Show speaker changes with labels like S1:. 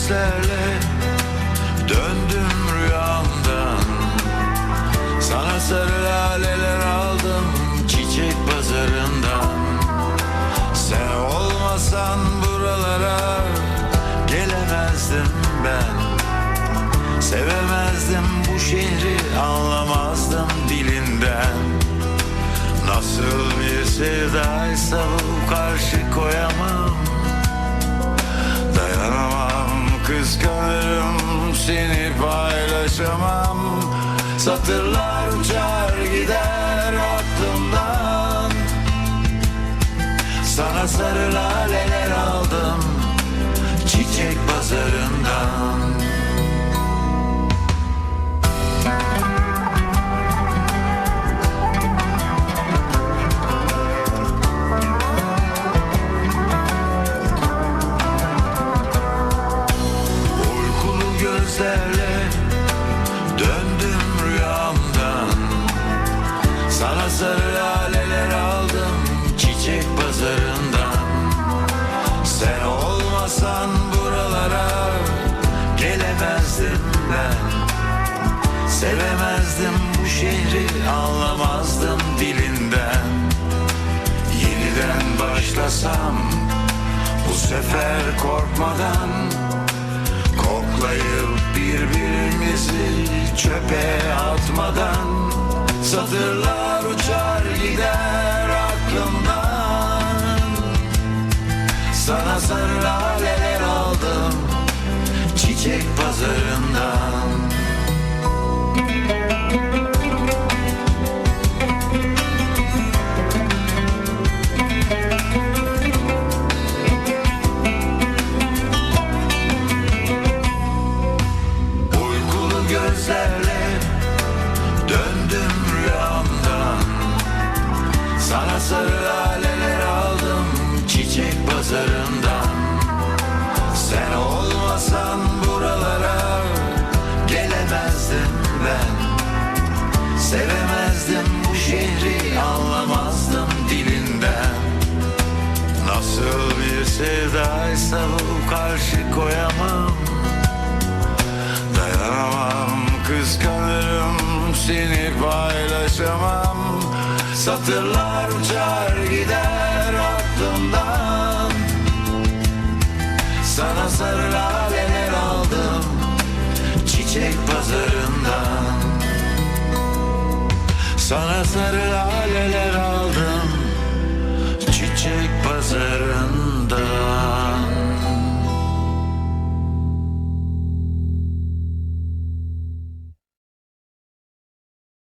S1: gözlerle döndüm rüyamdan. Sana sarı laleler aldım çiçek pazarından. Sen olmasan buralara gelemezdim ben. Sevemezdim bu şehri anlamazdım dilinden. Nasıl bir sevdaysa bu karşı koyamam. Kıskanırım seni paylaşamam. Satırlar uçar gider gelemezdim ben. Sevemezdim bu şehri anlamazdım dilinden. Yeniden başlasam bu sefer korkmadan Koklayıp birbirimizi çöpe atmadan. Satırlar uçar gider aklımdan. Sana sarı laleler aldım Çiçek pazarından. Uykulu gözlerle döndüm rüyamdan. Sana sarı Sevemezdim bu şehri anlamazdım dilinden. Nasıl bir sevdaysa bu karşı koyamam. Dayanamam kıskanırım seni paylaşamam. Satırlar uçar gider aklımdan. Sana sarı Sana sarı laleler